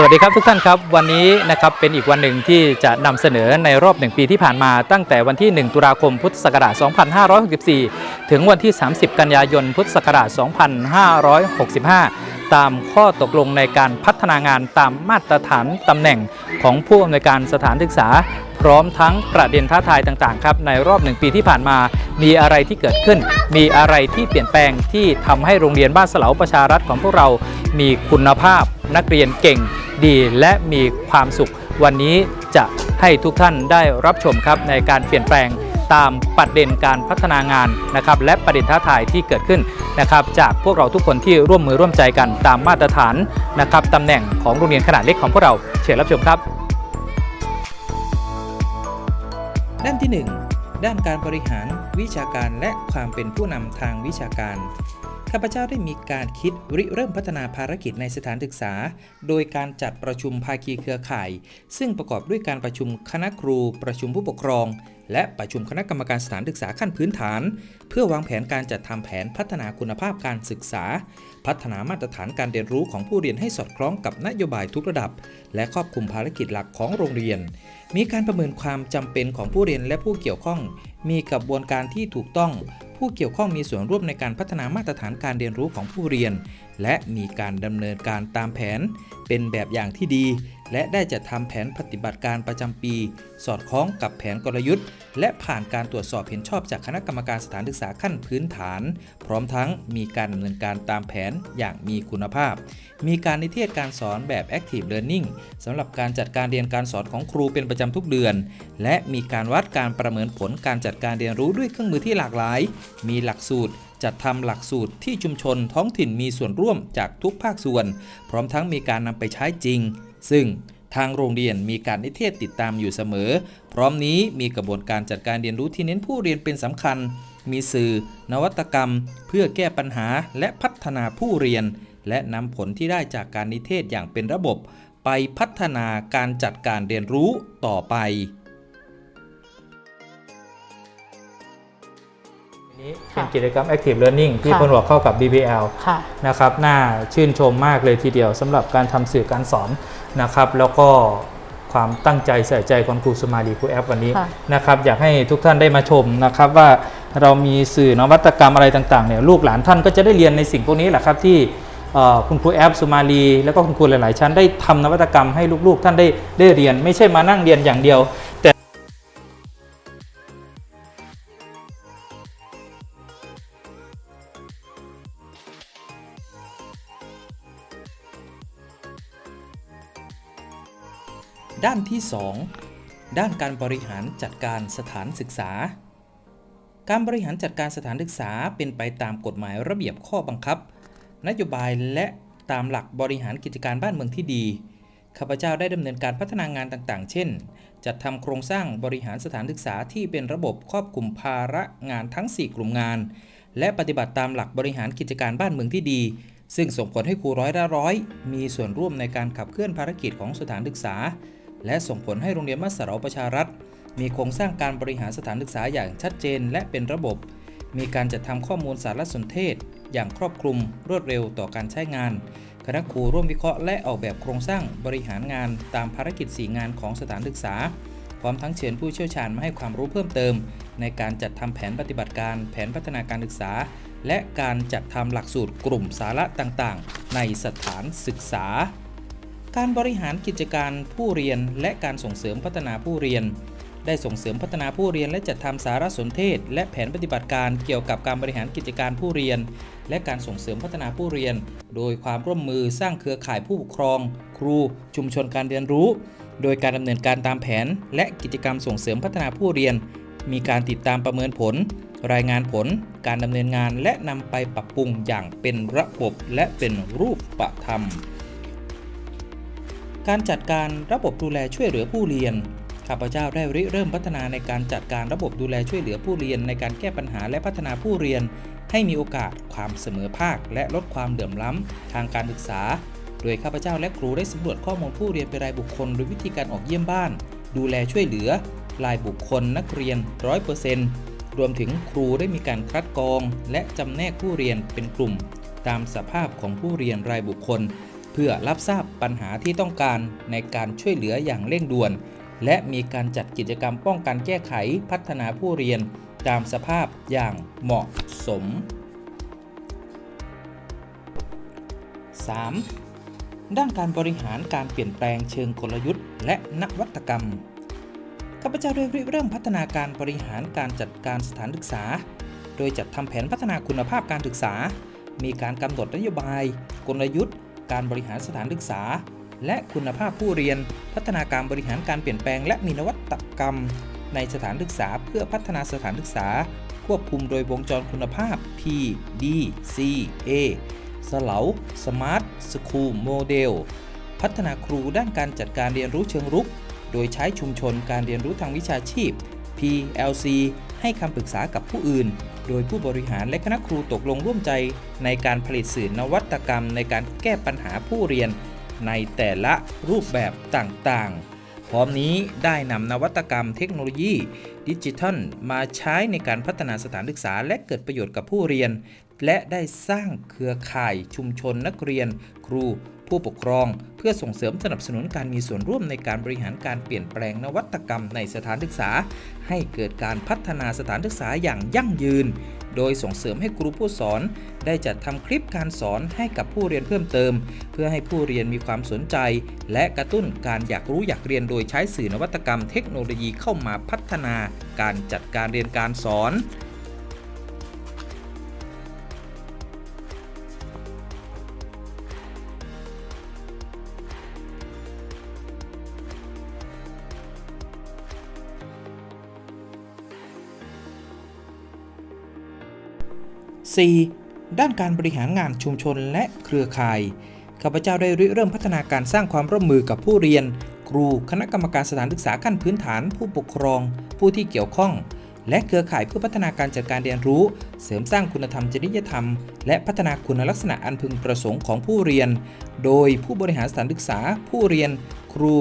สวัสดีครับทุกท่านครับ วันนี้นะครับเป็นอีกวันหนึ่งที่จะนำเสนอในรอบหนึ่งปีที่ผ่านมาตั้งแต่วันที่ 1 ตุลาคมพุทธศักราช 2564 ถึงวันที่ 30 กันยายนพุทธศักราช 2565 ตามข้อตกลงในการพัฒนางานตามมาตรฐานตำแหน่งของผู้อำนวยการสถานศึกษา พร้อมทั้งประเด็นท้าทายต่างๆครับในรอบหนึ่งปีที่ผ่านมามีอะไรที่เกิดขึ้น มีอะไรที่เปลี่ยนแปลงที่ทำให้โรงเรียนบ้านเสลาประชารัฐของพวกเรา มีคุณภาพ นักเรียนเก่งดีและมีความสุข วันนี้จะให้ทุกท่านได้รับชมครับในการเปลี่ยนแปลงตามประเด็นการพัฒนางานนะครับและประเด็นท้าทายที่เกิดขึ้นนะครับจากพวกเราทุกคนที่ร่วมมือร่วมใจกันตามมาตรฐานนะครับตำแหน่งของโรงเรียนขนาดเล็กของพวกเราเชิญรับชมครับ ด้านที่ 1 ด้านการบริหารวิชาการและความเป็นผู้นำทางวิชาการ ข้าพเจ้าได้มีการคิดริเริ่มพัฒนาภารกิจในสถานศึกษา โดยการจัดประชุมภาคีเครือข่าย ซึ่งประกอบด้วยการประชุมคณะครูประชุมผู้ปกครอง และประชุมคณะกรรมการสถานศึกษาขั้นพื้นฐาน เพื่อวางแผนการจัดทำแผนพัฒนาคุณภาพการศึกษา พัฒนามาตรฐานการเรียนรู้ของผู้เรียนให้สอดคล้องกับนโยบายทุกระดับ และครอบคลุมภารกิจหลักของโรงเรียน มีการประเมินความจำเป็นของผู้เรียนและผู้เกี่ยวข้องมีกระบวนการที่ถูกต้อง ผู้เกี่ยวข้องมีส่วนร่วมในการพัฒนามาตรฐานการเรียนรู้ของผู้เรียน และมีการดำเนินการตามแผน เป็นแบบอย่างที่ดี และได้จัดทำแผนปฏิบัติการประจำปี สอดคล้องกับแผนกลยุทธ์ และผ่านการตรวจสอบเห็นชอบจากคณะกรรมการสถานศึกษาขั้นพื้นฐาน พร้อมทั้งมีการดำเนินการตามแผนอย่างมีคุณภาพ มีการนิเทศการสอนแบบ Active Learning สำหรับการจัดการเรียนการสอนของครูเป็นประจำทุกเดือน และมีการวัดการประเมินผลการจัดัดการเรียนรู้ด้วยเครื่องมือที่หลากหลาย มีหลักสูตรจัดทำหลักสูตรที่ชุมชนท้องถิ่นมีส่วนร่วมจากทุกภาคส่วน พร้อมทั้งมีการนำไปใช้จริง ซึ่งทางโรงเรียนมีการนิเทศติดตามอยู่เสมอ พร้อมนี้มีกระบวนการจัดการเรียนรู้ที่เน้นผู้เรียนเป็นสำคัญ มีสื่อ นวัตกรรม เพื่อแก้ปัญหาและพัฒนาผู้เรียน และนำผลที่ได้จากการนิเทศอย่างเป็นระบบ ไปพัฒนาการจัดการเรียนรู้ต่อไป นี้เป็นกิจกรรม Active Learning ที่ค่ะผนวกเข้ากับ BBL ค่ะนะครับน่าชื่นชมมากเลยทีเดียวสำหรับการทำสื่อการสอนนะครับ แล้วก็ความตั้งใจใส่ใจของครูสมาลีครูแอปวันนี้ค่ะนะครับอยากให้ทุกท่านได้มาชมนะครับว่าเรามีสื่อนวัตกรรมอะไรต่างๆเนี่ยลูกหลานท่านก็จะได้เรียนในสิ่งพวกนี้แหละครับที่เอ่อคุณครูแอปสุมาลี แล้วก็คุณครูหลาย ๆ ชั้นได้ทำนวัตกรรมให้ลูก ๆ ท่านได้ได้เรียน ไม่ใช่มานั่งเรียนอย่างเดียว ด้านที่ 2 ด้านการบริหารจัดการสถานศึกษา การบริหารจัดการสถานศึกษาเป็นไปตามกฎหมายระเบียบข้อบังคับ นโยบายและตามหลักบริหารกิจการบ้านเมืองที่ดีข้าพเจ้าได้ดำเนินการพัฒนางานต่างๆ เช่น จัดทำโครงสร้างบริหารสถานศึกษาที่เป็นระบบครอบคลุมภาระงานทั้ง 4 กลุ่มงาน และปฏิบัติตามหลักบริหารกิจการบ้านเมืองที่ดี ซึ่งส่งผลให้ครูร้อยละร้อย มีส่วนร่วมในการขับเคลื่อนภารกิจของสถานศึกษา และส่งผลให้โรงเรียนมัสเรประชารัฐ มีโครงสร้างการบริหารสถานศึกษาอย่างชัดเจนและเป็นระบบ มีการจัดทำข้อมูลสารสนเทศ อย่างครอบคลุมรวดเร็วต่อการใช้งาน คณะครูร่วมวิเคราะห์และออกแบบโครงสร้างบริหารงานตามภารกิจ 4 งานของสถานศึกษา พร้อมทั้งเชิญผู้เชี่ยวชาญมาให้ความรู้เพิ่มเติม ในการจัดทำแผนปฏิบัติการ แผนพัฒนาการศึกษา และการจัดทำหลักสูตรกลุ่มสาระต่างๆ ในสถานศึกษา การบริหารกิจการผู้เรียนและการส่งเสริมพัฒนาผู้เรียน ได้ส่งเสริมพัฒนาผู้เรียนและจัดทำสารสนเทศ และแผนปฏิบัติการเกี่ยวกับการบริหารกิจการผู้เรียน และการส่งเสริมพัฒนาผู้เรียน โดยความร่วมมือสร้างเครือข่ายผู้ปกครอง ครู ชุมชนการเรียนรู้ โดยการดำเนินการตามแผน และกิจกรรมส่งเสริมพัฒนาผู้เรียน มีการติดตามประเมินผล รายงานผล การดำเนินงานและนำไปปรับปรุงอย่างเป็นระบบและเป็นรูปธรรม การจัดการระบบดูแลช่วยเหลือผู้เรียน ข้าพเจ้าได้ริเริ่มพัฒนาในการจัดการระบบดูแลช่วยเหลือผู้เรียน ในการแก้ปัญหาและพัฒนาผู้เรียน ให้มีโอกาสความเสมอภาค และลดความเหลื่อมล้ำ ทางการศึกษา โดยข้าพเจ้าและครูได้สำรวจข้อมูลผู้เรียนเป็นรายบุคคลโดยวิธีการออกเยี่ยมบ้าน ดูแลช่วยเหลือรายบุคคลนักเรียน 100%รวมถึงครูได้มีการคัดกรอง และจำแนกผู้เรียนเป็นกลุ่ม ตามสภาพของผู้เรียนรายบุคคล พื่อรับทราบปัญหาที่ต้องการในการช่วยเหลืออย่างเร่งด่วน และมีการจัดกิจกรรมป้องกันแก้ไขพัฒนาผู้เรียน ตามสภาพอย่างเหมาะสม 3. ด้านการบริหารการเปลี่ยนแปลงเชิงกลยุทธ์ และนวัตกรรมข้าพเจ้าได้เริ่มพัฒนาการบริหารการจัดการสถานศึกษา โดยจัดทำแผนพัฒนาคุณภาพการศึกษา มีการกำหนดนโยบาย กลยุทธ์ การบริหารสถานศึกษา และคุณภาพผู้เรียน พัฒนาการบริหารการเปลี่ยนแปลง และมีนวัตกรรม ในสถานศึกษาเพื่อพัฒนาสถานศึกษา ควบคุมโดยวงจรคุณภาพ P D C A สเหลา Smart School Model พัฒนาครูด้านการจัดการเรียนรู้เชิงรุก โดยใช้ชุมชนการเรียนรู้ทางวิชาชีพ PLC ให้คำปรึกษากับผู้อื่น โดยผู้บริหารและคณะครูตกลงร่วมใจในการผลิตสื่อนวัตกรรม ในการแก้ปัญหาผู้เรียน ในแต่ละรูปแบบต่างๆ พร้อมนี้ได้นำนวัตกรรมเทคโนโลยี ดิจิทัล มาใช้ในการพัฒนาสถานศึกษา และเกิดประโยชน์กับผู้เรียน และได้สร้างเครือข่ายชุมชนนักเรียน ครู ผู้ปกครองเพื่อส่งเสริมสนับสนุนการมีส่วนร่วมในการบริหารการเปลี่ยนแปลงนวัตกรรมในสถานศึกษา ให้เกิดการพัฒนาสถานศึกษาอย่างยั่งยืน โดยส่งเสริมให้ครูผู้สอน ได้จัดทำคลิปการสอนให้กับผู้เรียนเพิ่มเติม เพื่อให้ผู้เรียนมีความสนใจ และกระตุ้นการอยากรู้อยากเรียนโดยใช้สื่อนวัตกรรมเทคโนโลยีเข้ามาพัฒนา การจัดการเรียนการสอน 4. ด้านการบริหารงานชุมชนและเครือข่าย ข้าพเจ้าได้ริเริ่มพัฒนาการสร้างความร่วมมือกับผู้เรียน ครู คณะกรรมการสถานศึกษาขั้นพื้นฐาน ผู้ปกครอง ผู้ที่เกี่ยวข้อง และเครือข่ายเพื่อพัฒนาการจัดการเรียนรู้ เสริมสร้างคุณธรรมจริยธรรม และพัฒนาคุณลักษณะอันพึงประสงค์ของผู้เรียน โดยผู้บริหารสถานศึกษา ผู้เรียน ครู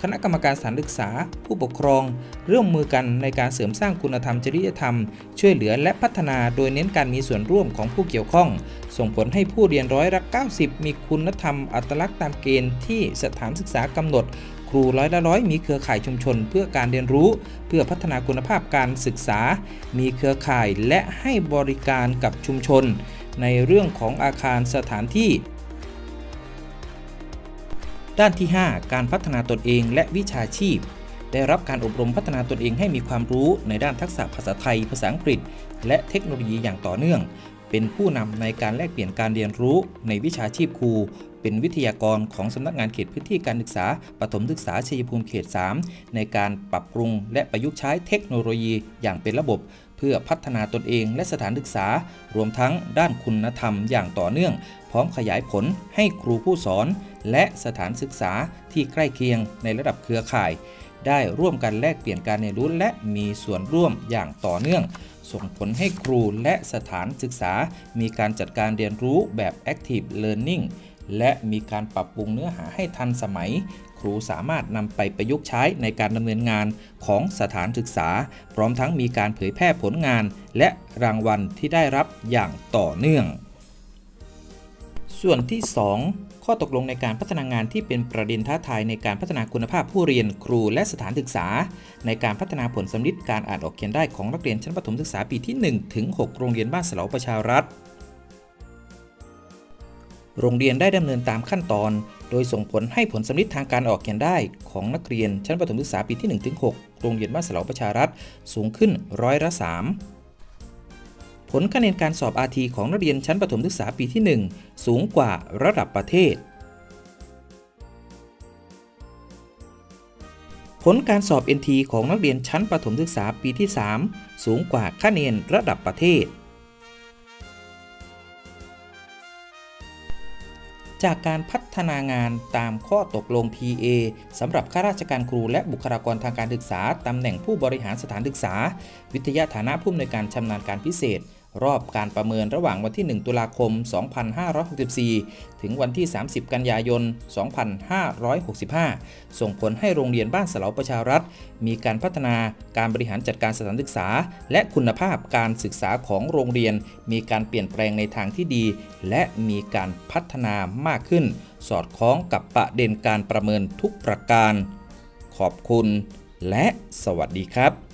คณะกรรมการสถานศึกษา ผู้ปกครองร่วมมือกันในการเสริมสร้างคุณธรรมจริยธรรม ช่วยเหลือและพัฒนาโดยเน้นการมีส่วนร่วมของผู้เกี่ยวข้อง ส่งผลให้ผู้เรียนร้อยละ90 มีคุณธรรมอัตลักษณ์ตามเกณฑ์ที่สถานศึกษากำหนด ครูร้อยละร้อยมีเครือข่ายชุมชน เพื่อการเรียนรู้ เพื่อพัฒนาคุณภาพการศึกษา มีเครือข่ายและให้บริการกับชุมชน ในเรื่องของอาคารสถานที่ ด้านที่ 5 การพัฒนาตนเองและวิชาชีพ ได้รับการอบรมพัฒนาตนเองให้มีความรู้ในด้านทักษะภาษาไทย ภาษาอังกฤษ และเทคโนโลยีอย่างต่อเนื่อง เป็นผู้นำในการแลกเปลี่ยนการเรียนรู้ในวิชาชีพครู เป็นวิทยากรของสำนักงานเขตพื้นที่การศึกษาปฐมศึกษาชัยภูมิเขต 3 ในการปรับปรุงและประยุกต์ใช้เทคโนโลยีอย่างเป็นระบบ เพื่อพัฒนาตนเองและสถานศึกษา รวมทั้งด้านคุณธรรมอย่างต่อเนื่อง พร้อมขยายผลให้ครูผู้สอน และสถานศึกษาที่ใกล้เคียงในระดับเครือข่าย ได้ร่วมกันแลกเปลี่ยนการเรียนรู้และมีส่วนร่วมอย่างต่อเนื่อง ส่งผลให้ครูและสถานศึกษา มีการจัดการเรียนรู้แบบ active learning และมีการปรับปรุงเนื้อหาให้ทันสมัย ครูสามารถนำไปประยุกต์ใช้ในการดำเนินงานของสถานศึกษา พร้อมทั้งมีการเผยแพร่ผลงาน และรางวัลที่ได้รับอย่างต่อเนื่อง ส่วนที่ 2 ข้อตกลงในการพัฒนางานที่เป็นประเด็นท้าทายในการพัฒนาคุณภาพผู้เรียนครูและสถานศึกษา ในการพัฒนาผลสำลิดการอ่านออกเขียนได้ของนักเรียนชั้นประถมศึกษาปีที่1ถึง6โรงเรียนบ้านสลาประชารัฐ โรงเรียนได้ดำเนินตามขั้นตอน โดยส่งผลให้ผลสำลิดทางการออกเขียนได้ของนักเรียนชั้นประถมศึกษาปีที่1ถึง6โรงเรียนบ้านสลาประชารัฐสูงขึ้นร้อยละ3 ผลคะแนนการสอบ RT ของนักเรียนชั้นประถมศึกษาปีที่ 1 สูงกว่าระดับประเทศ ผลการสอบ NT ของนักเรียนชั้นประถมศึกษาปีที่ 3 สูงกว่าคะแนนระดับประเทศ จากการพัฒนางานตามข้อตกลง PA สำหรับข้าราชการครูและบุคลากรทางการศึกษาตำแหน่งผู้บริหารสถานศึกษา วิทยาฐานะผู้อำนวยการชำนาญการพิเศษ รอบการประเมินระหว่างวันที่ 1 ตุลาคม 2564 ถึงวันที่ 30 กันยายน 2565 ส่งผลให้โรงเรียนบ้านสลาประชารัฐ มีการพัฒนาการบริหารจัดการสถานศึกษา และคุณภาพการศึกษาของโรงเรียน มีการเปลี่ยนแปลงในทางที่ดี และมีการพัฒนามากขึ้น สอดคล้องกับประเด็นการประเมินทุกประการ ขอบคุณ และสวัสดีครับ